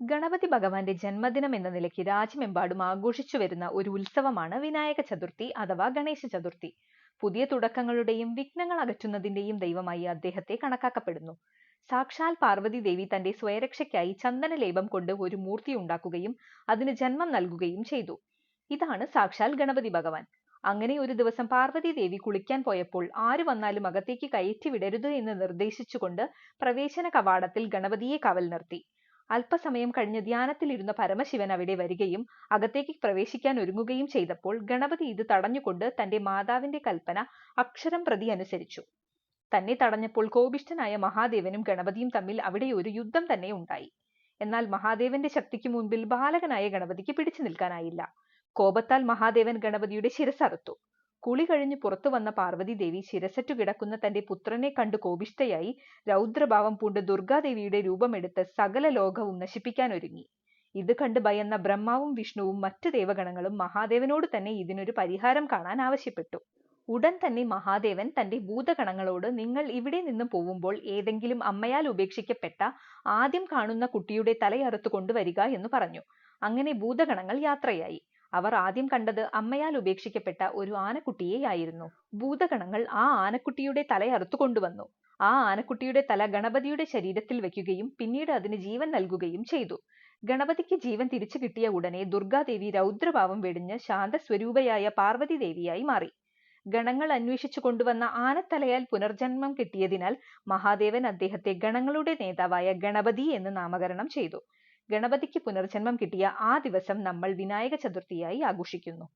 ഗണപതി ഭഗവാന്റെ ജന്മദിനം എന്ന നിലയ്ക്ക് രാജ്യമെമ്പാടും ആഘോഷിച്ചു വരുന്ന ഒരു ഉത്സവമാണ് വിനായക ചതുർത്ഥി അഥവാ ഗണേശ ചതുർത്ഥി. പുതിയ തുടക്കങ്ങളുടെയും വിഘ്നങ്ങൾ അകറ്റുന്നതിന്റെയും ദൈവമായി അദ്ദേഹത്തെ കണക്കാക്കപ്പെടുന്നു. സാക്ഷാൽ പാർവതി ദേവി തന്റെ സ്വയരക്ഷയ്ക്കായി ചന്ദനലേപം കൊണ്ട് ഒരു മൂർത്തി ഉണ്ടാക്കുകയും അതിന് ജന്മം നൽകുകയും ചെയ്തു. ഇതാണ് സാക്ഷാൽ ഗണപതി ഭഗവാൻ. അങ്ങനെ ഒരു ദിവസം പാർവതി ദേവി കുളിക്കാൻ പോയപ്പോൾ ആര് വന്നാലും അകത്തേക്ക് കയറ്റി വിടരുത് എന്ന് നിർദ്ദേശിച്ചുകൊണ്ട് പ്രവേശന കവാടത്തിൽ ഗണപതിയെ കവൽ നിർത്തി. അല്പസമയം കഴിഞ്ഞ് ധ്യാനത്തിലിരുന്ന പരമശിവൻ അവിടെ വരികയും അകത്തേക്ക് പ്രവേശിക്കാൻ ഒരുങ്ങുകയും ചെയ്തപ്പോൾ ഗണപതി ഇത് തടഞ്ഞുകൊണ്ട് തന്റെ മാതാവിന്റെ കൽപ്പന അക്ഷരം പ്രതി അനുസരിച്ചു. തന്നെ തടഞ്ഞപ്പോൾ കോപിഷ്ഠനായ മഹാദേവനും ഗണപതിയും തമ്മിൽ അവിടെ ഒരു യുദ്ധം തന്നെ ഉണ്ടായി. എന്നാൽ മഹാദേവന്റെ ശക്തിക്ക് മുൻപിൽ ബാലകനായ ഗണപതിക്ക് പിടിച്ചു നിൽക്കാനായില്ല. കോപത്താൽ മഹാദേവൻ ഗണപതിയുടെ ശിരസറുത്തു കുളി കഴിഞ്ഞ് പുറത്തു വന്ന പാർവതി ദേവി ശിരസറ്റു കിടക്കുന്ന തന്റെ പുത്രനെ കണ്ടു കോപിഷ്ഠയായി രൗദ്രഭാവം പൂണ്ട് ദുർഗാദേവിയുടെ രൂപമെടുത്ത് സകല ലോകവും നശിപ്പിക്കാൻ ഒരുങ്ങി ഇത് കണ്ട് ഭയന്ന ബ്രഹ്മാവും വിഷ്ണുവും മറ്റ് ദേവഗണങ്ങളും മഹാദേവനോട് തന്നെ ഇതിനൊരു പരിഹാരം കാണാൻ ആവശ്യപ്പെട്ടു. ഉടൻ തന്നെ മഹാദേവൻ തന്റെ ഭൂതഗണങ്ങളോട് നിങ്ങൾ ഇവിടെ നിന്ന് പോവുമ്പോൾ ഏതെങ്കിലും അമ്മയാൽ ഉപേക്ഷിക്കപ്പെട്ട ആദ്യം കാണുന്ന കുട്ടിയുടെ തലയറുത്തു കൊണ്ടുവരിക എന്ന് പറഞ്ഞു. അങ്ങനെ ഭൂതഗണങ്ങൾ യാത്രയായി. അവർ ആദ്യം കണ്ടത് അമ്മയാൽ ഉപേക്ഷിക്കപ്പെട്ട ഒരു ആനക്കുട്ടിയെയായിരുന്നു. ഭൂതഗണങ്ങൾ ആ ആനക്കുട്ടിയുടെ തലയറുത്തു കൊണ്ടുവന്നു ആ ആനക്കുട്ടിയുടെ തല ഗണപതിയുടെ ശരീരത്തിൽ വയ്ക്കുകയും പിന്നീട് അതിന് ജീവൻ നൽകുകയും ചെയ്തു. ഗണപതിക്ക് ജീവൻ തിരിച്ചു കിട്ടിയ ഉടനെ ദുർഗാദേവി രൗദ്രഭാവം വെടിഞ്ഞ് ശാന്തസ്വരൂപയായ പാർവതി ദേവിയായി മാറി. ഗണങ്ങൾ അന്വേഷിച്ചു കൊണ്ടുവന്ന ആനത്തലയാൽ പുനർജന്മം കിട്ടിയതിനാൽ മഹാദേവൻ അദ്ദേഹത്തെ ഗണങ്ങളുടെ നേതാവായ ഗണപതി എന്ന് നാമകരണം ചെയ്തു. ഗണപതിക്ക് പുനർജന്മം കിട്ടിയ ആ ദിവസം നമ്മൾ വിനായക ചതുർത്ഥിയായി ആഘോഷിക്കുന്നു.